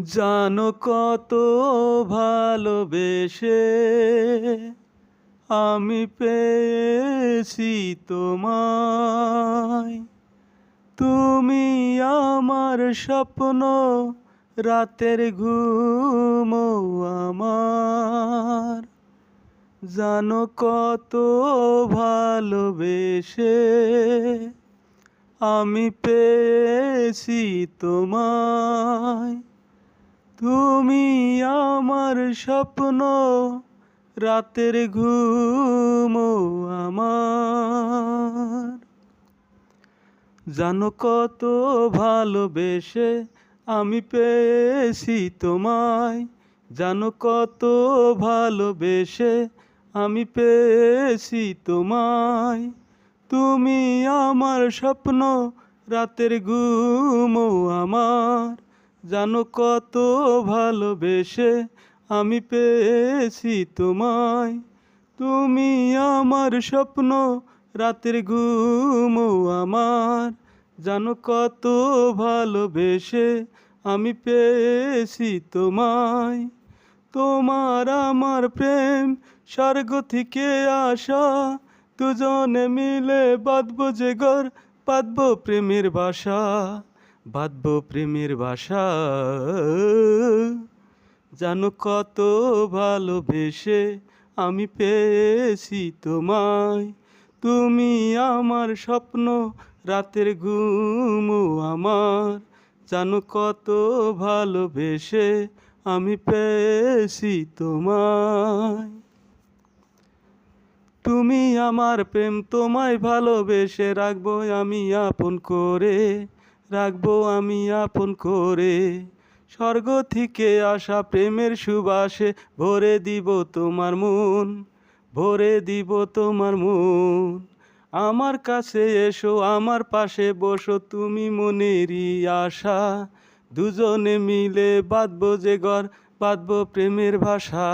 জানো কত ভালোবেসে আমি পেয়েছি তোমায়। তুমি আমার স্বপ্ন, রাতের ঘুম আমার। জানো কত ভালোবেসে আমি পেয়েছি তোমায়। তুমি আমার স্বপ্ন, রাতের ঘুম আমার। জানো কত ভালোবেসে আমি পেয়েছি তোমায়, জানো কত ভালোবেসে আমি পেয়েছি তোমায়। তুমি আমার স্বপ্ন, রাতের ঘুম আমার। জানো কত ভালোবেসে আমি পেয়েছি তোমায়। তুমি আমার স্বপ্ন, রাতের ঘুম আমার। জানো কত ভালোবেসে আমি পেয়েছি তোমায়। তোমার আমার প্রেম, স্বর্গ থেকে আসা। দুজনে মিলে বাঁধবো যে বাঁধবো প্রেমের বাসা। বাঁধবো প্রেমের বাসা। জানো কত ভালোবেসে আমি পেয়েছি তোমায়। তুমি আমার স্বপ্ন, রাতের ঘুম আমার। জানো কত ভালোবেসে আমি পেয়েছি তোমায়। তুমি আমার প্রেম তোমায় ভালোবেসে রাখব আমি আপন করে। রাখব আমি আপন করে। স্বর্গ থেকে আসা প্রেমের সুবাসে ভরে দিব তোমার মন, ভরে দিব তোমার মন। আমার কাছে এসো, আমার পাশে বসো, তুমি মনেরই আশা। দুজনে মিলে বাঁধবো যে ঘর, বাঁধবো প্রেমের ভাষা,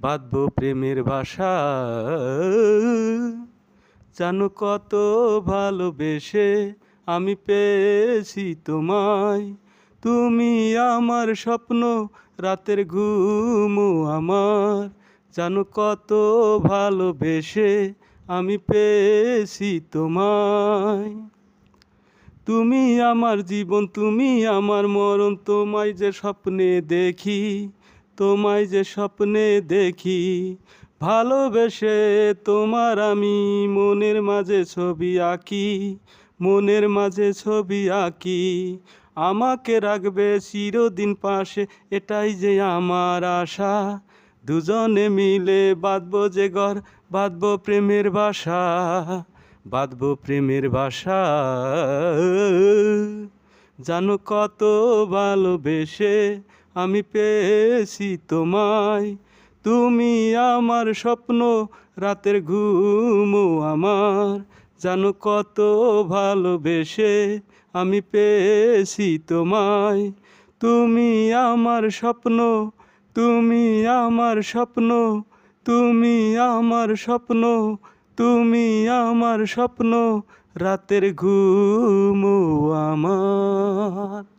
বাঁধবো প্রেমের ভাষা। জানো কত ভালোবেসে আমি পেয়েছি তোমায়। তুমি আমার স্বপ্ন, রাতের ঘুম আমার। জানো কত ভালোবেসে আমি পেয়েছি তোমায়। তুমি আমার জীবন, তুমি আমার মরণ, তোমায় যে স্বপ্নে দেখি, তোমায় যে স্বপ্নে দেখি। ভালোবেসে তোমার আমি মনের মাঝে ছবি আঁকি মনের মাঝে ছবি আঁকি। আমাকে রাখবে চিরদিন পাশে, এটাই যে আমার আশা। দুজনে মিলে বাঁধবো যে ঘর, বাঁধবো প্রেমের বাসা, বাঁধবো প্রেমের বাসা। জানো কত ভালোবেসে আমি পেয়েছি তোমায়। তুমি আমার স্বপ্ন, রাতের ঘুম আমার। জানো কত ভালোবেসে আমি পেয়েছি তোমায়। তুমি আমার স্বপ্ন, তুমি আমার স্বপ্ন, তুমি আমার স্বপ্ন, তুমি আমার স্বপ্ন, রাতের ঘুমো আমার।